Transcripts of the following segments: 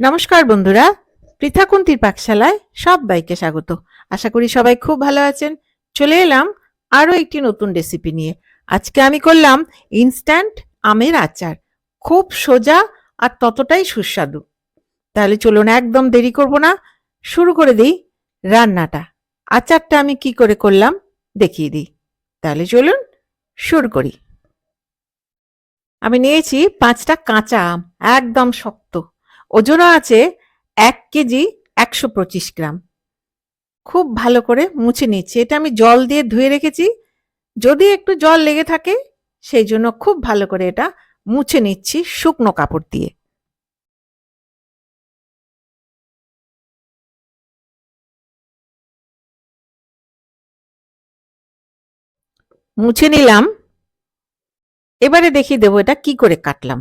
নমস্কার বন্ধুরা, পৃথাকুন্তির পাকশালায় সবাইকে স্বাগত। আশা করি সবাই খুব ভালো আছেন। চলে এলাম আরও একটি নতুন রেসিপি নিয়ে। আজকে আমি করলাম ইনস্ট্যান্ট আমের আচার। খুব সোজা আর ততটাই সুস্বাদু। তাহলে চলুন একদম দেরি করব না। শুরু করে দিই রান্নাটা। আচারটা আমি কি করে করলাম দেখিয়ে দিই। তাহলে চলুন শুরু করি। আমি নিয়েছি পাঁচটা কাঁচা আম, একদম শক্ত। ওজনও আছে এক কেজি একশো পঁচিশ গ্রাম। খুব ভালো করে মুছে নিচ্ছি এটা আমি জল দিয়ে ধুয়ে রেখেছি। যদি একটু জল লেগে থাকে, সেই জন্য খুব ভালো করে এটা মুছে নিচ্ছি শুকনো কাপড় দিয়ে। মুছে নিলাম। এবারে দেখিয়ে দেবো এটা কি করে কাটলাম।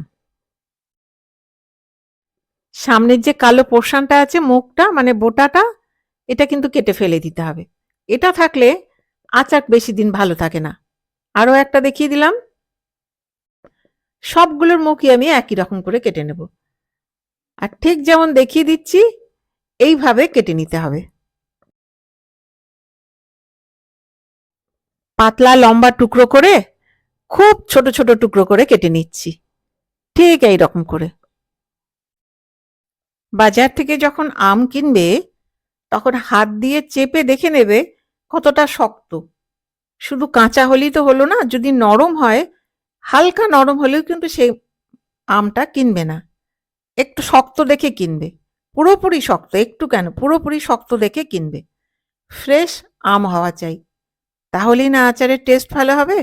সামনের যে কালো পোর্শনটা আছে মুখটা মানে বোটাটা, এটা কিন্তু কেটে ফেলে দিতে হবে। এটা থাকলে আচার বেশি দিন ভালো থাকে না। আরও একটা দেখিয়ে দিলাম। সবগুলোর মুখই আমি একই রকম করে কেটে নেব। আর ঠিক যেমন দেখিয়ে দিচ্ছি, এইভাবে কেটে নিতে হবে। পাতলা লম্বা টুকরো করে, খুব ছোট ছোট টুকরো করে কেটে নিচ্ছি। ঠিক এই রকম করে। বাজার থেকে যখন আম কিনবে, তখন হাত দিয়ে চেপে দেখে নেবে কতটা শক্ত। শুধু কাঁচা হলেই তো হলো না, যদি নরম হয়, হালকা নরম হলেও কিন্তু সেই আমটা কিনবে না। একটু শক্ত দেখে কিনবে, পুরোপুরি শক্ত, একটু কেন, পুরোপুরি শক্ত দেখে কিনবে। ফ্রেশ আম হওয়া চাই, তাহলেই না আচারের টেস্ট ভালো হবে?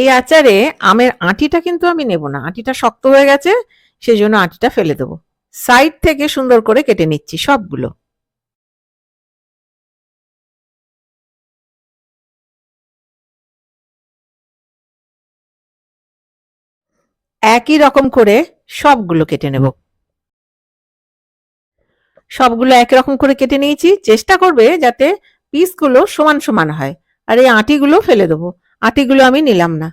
এই আচারে আমের আঁটিটা কিন্তু আমি নেব না, আঁটিটা শক্ত হয়ে গেছে সেই জন্য আঁটিটা ফেলে দেবো। সাইড থেকে সুন্দর করে কেটে নিচ্ছি সবগুলো। একই রকম করে সবগুলো কেটে নেব। সবগুলো একরকম করে কেটে নিয়েছি। চেষ্টা করবে যাতে পিসগুলো সমান সমান হয়। আর এই আঁটিগুলো ফেলে দেবো। আটিগুলো আমি নিলাম না।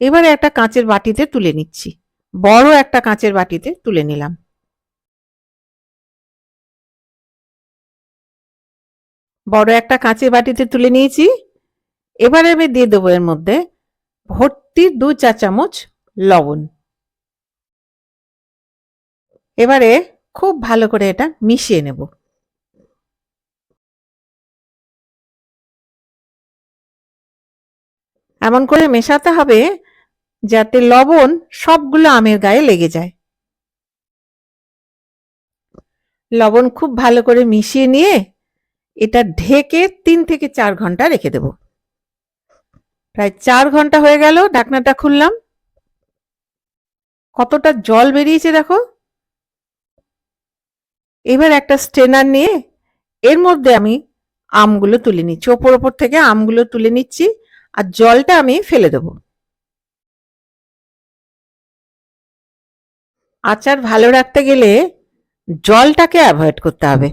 এবারে একটা কাঁচের বাটিতে তুলে নিচ্ছি। বড় একটা কাঁচের বাটিতে তুলে নিলাম। বড় একটা কাঁচের বাটিতে তুলে নিয়েছি। এবারে আমি দিয়ে দেবো এর মধ্যে ভর্তি দু চা চামচ লবণ। এবারে খুব ভালো করে এটা মিশিয়ে নেব। এমন করে মেশাতে হবে যাতে লবণ সবগুলো আমের গায়ে লেগে যায়। লবণ খুব ভালো করে মিশিয়ে নিয়ে এটা ঢেকে তিন থেকে চার ঘণ্টা রেখে দেব। প্রায় চার ঘণ্টা হয়ে গেল ঢাকনাটা খুললাম। কতটা জল বেরিয়েছে দেখো। এবার একটা স্ট্রেনার নিয়ে এর মধ্যে আমি আমগুলো তুলে নিচ্ছি, ওপর ওপর থেকে আমগুলো তুলে নিচ্ছি আর জলটা আমি ফেলে দেব। আচার ভালো রাখতে গেলে জলটাকে অ্যাভয়েড করতে হবে।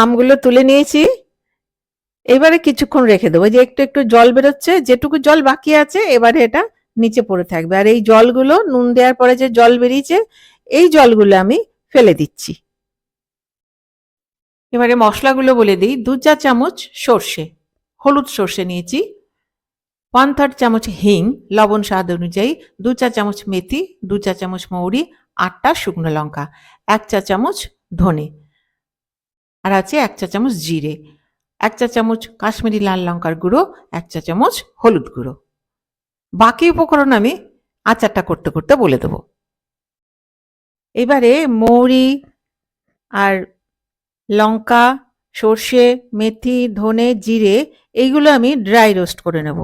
আমগুলো তুলে নিয়েছি। এবারে কিছুক্ষণ রেখে দেবো। যে একটু একটু জল বেরোচ্ছে, যেটুকু জল বাকি আছে, এবারে এটা নিচে পড়ে থাকবে। আর এই জলগুলো নুন দেওয়ার পরে যে জল বেরিয়েছে, এই জলগুলো আমি ফেলে দিচ্ছি। এবারে মশলাগুলো বলে দিই। দু চা চামচ সর্ষে, হলুদ সর্ষে নিয়েছি। ওয়ান থার্ড চামচ হিং, লবণ স্বাদ অনুযায়ী। দু চা চামচ মেথি, দু চা চামচ মৌরি, আটটা শুকনো লঙ্কা, এক চা চামচ ধনে। আর আছে এক চা চামচ জিরে, এক চা চামচ কাশ্মীরি লাল লঙ্কার গুঁড়ো, এক চা চামচ হলুদ গুঁড়ো। বাকি উপকরণ আমি আচারটা করতে করতে বলে দেব। এবারে মৌরি আর লঙ্কা, সর্ষে, মেথি, ধনে, জিরে এইগুলো আমি ড্রাই রোস্ট করে নেব।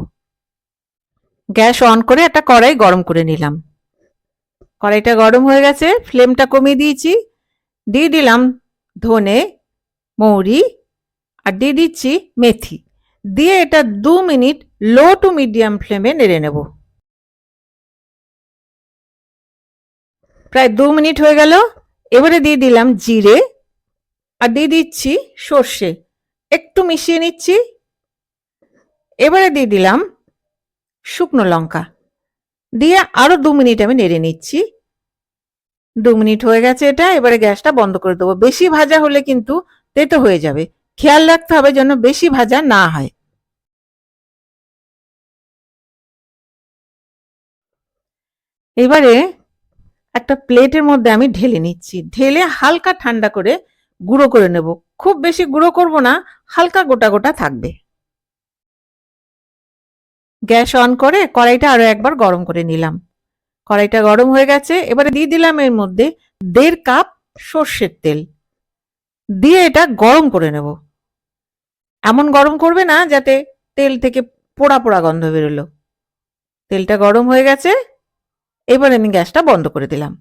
গ্যাস অন করে একটা কড়াই গরম করে নিলাম। কড়াইটা গরম হয়ে গেছে ফ্লেমটা কমিয়ে দিয়েছি, দিয়ে দিলাম ধনে মৌরি আর দিয়ে দিচ্ছি মেথি। দিয়ে এটা দু মিনিট লো টু মিডিয়াম ফ্লেমে নেড়ে নেব। প্রায় দু মিনিট হয়ে গেল। এবারে দিয়ে দিলাম জিরে আর দিয়ে দিচ্ছি সর্ষে। একটু মিশিয়ে নিচ্ছি। এবারে দিয়ে দিলাম শুকনো লঙ্কা। দিয়ে আরও দু মিনিট আমি নেড়ে নিচ্ছি। দু মিনিট হয়ে গেছে এটা। এবারে গ্যাসটা বন্ধ করে দেবো। বেশি ভাজা হলে কিন্তু তেতো হয়ে যাবে। খেয়াল রাখতে হবে যেন বেশি ভাজা না হয়। এবারে একটা প্লেটের মধ্যে আমি ঢেলে নিচ্ছি। ঢেলে হালকা ঠান্ডা করে গুঁড়ো করে নেব। খুব বেশি গুঁড়ো করব না, হালকা গোটা গোটা থাকবে। গ্যাস অন করে কড়াইটা আরও একবার গরম করে নিলাম। কড়াইটা গরম হয়ে গেছে। এবারে দিয়ে দিলাম এর মধ্যে দেড় কাপ সর্ষের তেল। দিয়ে এটা গরম করে নেব। এমন গরম করবে না যাতে তেল থেকে পোড়া পোড়া গন্ধ বেরোলো। তেলটা গরম হয়ে গেছে, এবার আমি গ্যাসটা বন্ধ করে দিলাম।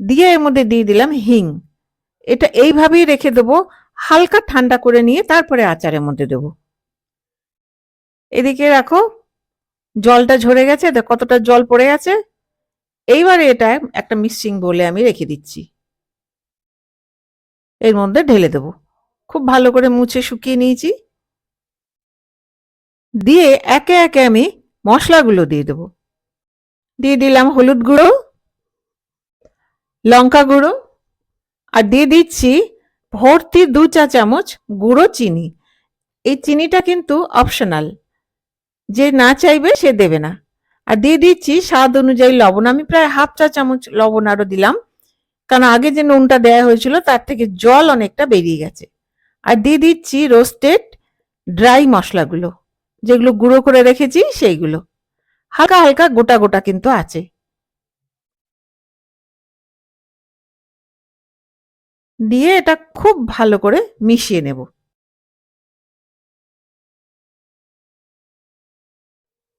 দিয়ে এর মধ্যে দিয়ে দিলাম হিং। এটা এইভাবেই রেখে দেবো, হালকা ঠান্ডা করে নিয়ে তারপরে আচারের মধ্যে দেবো। এদিকে রাখো, জলটা ঝরে গেছে কতটা জল পড়ে গেছে এইবারে এটা একটা মিক্সিং বলে আমি রেখে দিচ্ছি। এর মধ্যে ঢেলে দেবো। খুব ভালো করে মুছে শুকিয়ে নিয়েছি। দিয়ে একে একে আমি মশলাগুলো দিয়ে দেবো। দিয়ে দিলাম হলুদ গুঁড়ো, লঙ্কা গুঁড়ো, আর দিয়ে দিচ্ছি ভর্তি দু চা চামচ গুঁড়ো চিনি। এই চিনিটা কিন্তু অপশনাল। যে না চাইবে সে দেবে না। আর দিয়ে দিচ্ছি স্বাদ অনুযায়ী লবণ। আমি প্রায় হাফ চা চামচ লবণ আরও দিলাম। কারণ আগে যে নুনটা দেওয়া হয়েছিল, তার থেকে জল অনেকটা বেরিয়ে গেছে। আর দিয়ে দিচ্ছি রোস্টেড ড্রাই মশলাগুলো, যেগুলো গুঁড়ো করে রেখেছি সেইগুলো। হালকা হালকা গোটা গোটা কিন্তু আছে। দিয়ে এটা খুব ভালো করে মিশিয়ে নেব।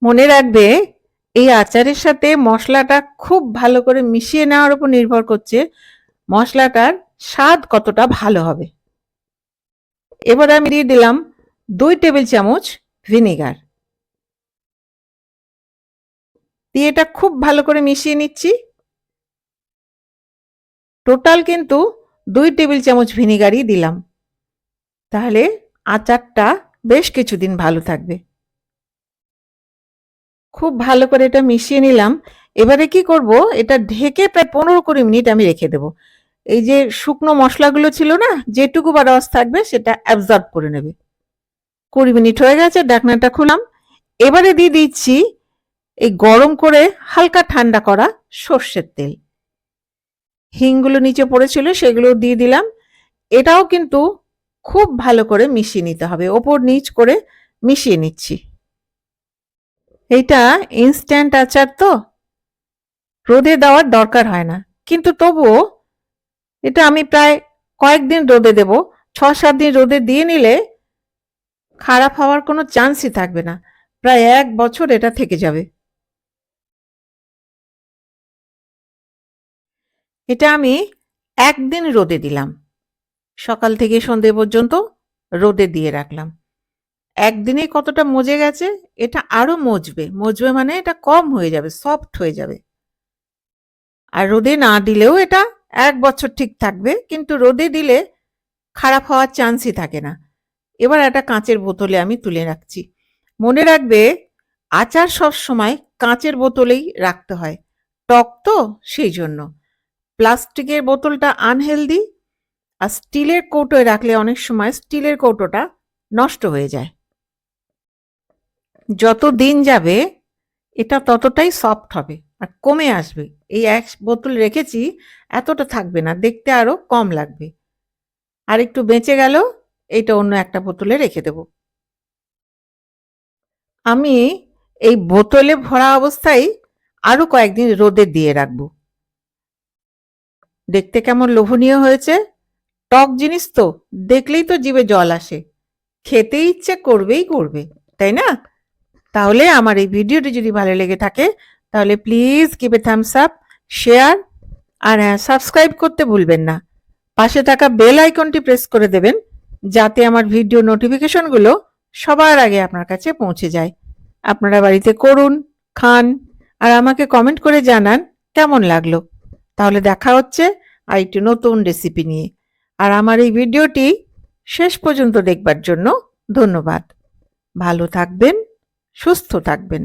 মনে রাখবে এই আচারের সাথে মশলাটা খুব ভালো করে মিশিয়ে নেওয়ার উপর নির্ভর করছে মশলাটার স্বাদ কতটা ভালো হবে। এবার আমি দিয়ে দিলাম দুই টেবিল চামচ ভিনেগার। দিয়ে এটা খুব ভালো করে মিশিয়ে নিচ্ছি। টোটাল কিন্তু দুই টেবিল চামচ ভিনিগারই দিলাম। তাহলে আচারটা বেশ কিছুদিন ভালো থাকবে। খুব ভালো করে এটা মিশিয়ে নিলাম। এবারে কি করব? এটা ঢেকে প্রায় পনেরো কুড়ি মিনিট আমি রেখে দেব। এই যে শুকনো মশলাগুলো ছিল না, যেটুকু বা রস থাকবে সেটা অ্যাবজর্ব করে নেবে। কুড়ি মিনিট হয়ে গেছে ডাকনাটা খুলাম। এবারে দিয়ে দিচ্ছি এই গরম করে হালকা ঠান্ডা করা সর্ষের তেল। হিংগুলো নিচে পড়েছিল, সেগুলো দিয়ে দিলাম। এটাও কিন্তু খুব ভালো করে মিশিয়ে নিতে হবে। ওপর নিচ করে মিশিয়ে নিচ্ছি। এইটা ইনস্ট্যান্ট আচার তো। রোদে দেওয়ার দরকার হয় না। কিন্তু তবুও এটা আমি প্রায় কয়েকদিন রোদে দেব। ছ সাত দিন রোদে দিয়ে নিলে খারাপ হওয়ার কোনো চান্সই থাকবে না। প্রায় এক বছর এটা থেকে যাবে। এটা আমি একদিন রোদে দিলাম। সকাল থেকে সন্ধে পর্যন্ত রোদে দিয়ে রাখলাম। একদিনে কতটা মজে গেছে, এটা আরও মজবে। মজবে মানে এটা কম হয়ে যাবে সফট হয়ে যাবে। আর রোদে না দিলেও এটা এক বছর ঠিক থাকবে, কিন্তু রোদে দিলে খারাপ হওয়ার চান্সই থাকে না। এবার একটা কাঁচের বোতলে আমি তুলে রাখছি। মনে রাখবে, আচার সব সময় কাঁচের বোতলেই রাখতে হয়। টক তো সেই জন্য। প্লাস্টিকের বোতলটা আনহেলদি আর স্টিলের কৌটোয় রাখলে অনেক সময় স্টিলের কৌটোটা নষ্ট হয়ে যায়। যত দিন যাবে, এটা ততটাই সফট হবে আর কমে আসবে। এই এক বোতল রেখেছি, এতটা থাকবে না, দেখতে আরও কম লাগবে। আর একটু বেঁচে গেল এটা অন্য একটা বোতলে রেখে দেব। আমি এই বোতলে ভরা অবস্থায় আরও কয়েকদিন রোদে দিয়ে রাখব। দেখতে কেমন লোভনীয় হয়েছে। টক জিনিস তো, দেখলেই তো জিভে জল আসে। খেতে ইচ্ছে করবেই করবে, তাই না? তাহলে আমার এই ভিডিওটি যদি ভালো লেগে থাকে, তাহলে please a thumbs up share আর হ্যাঁ সাবস্ক্রাইব করতে ভুলবেন না। পাশে থাকা বেল আইকনটি প্রেস করে দেবেন, যাতে আমার ভিডিও নোটিফিকেশনগুলো সবার আগে আপনার কাছে পৌঁছে যায়। আপনারা বাড়িতে করুন, খান, আর আমাকে কমেন্ট করে জানান কেমন লাগল। তাহলে দেখা হচ্ছে আর একটি নতুন রেসিপি নিয়ে। আর আমার এই ভিডিওটি শেষ পর্যন্ত দেখবার জন্য ধন্যবাদ। ভালো থাকবেন সুস্থ থাকবেন।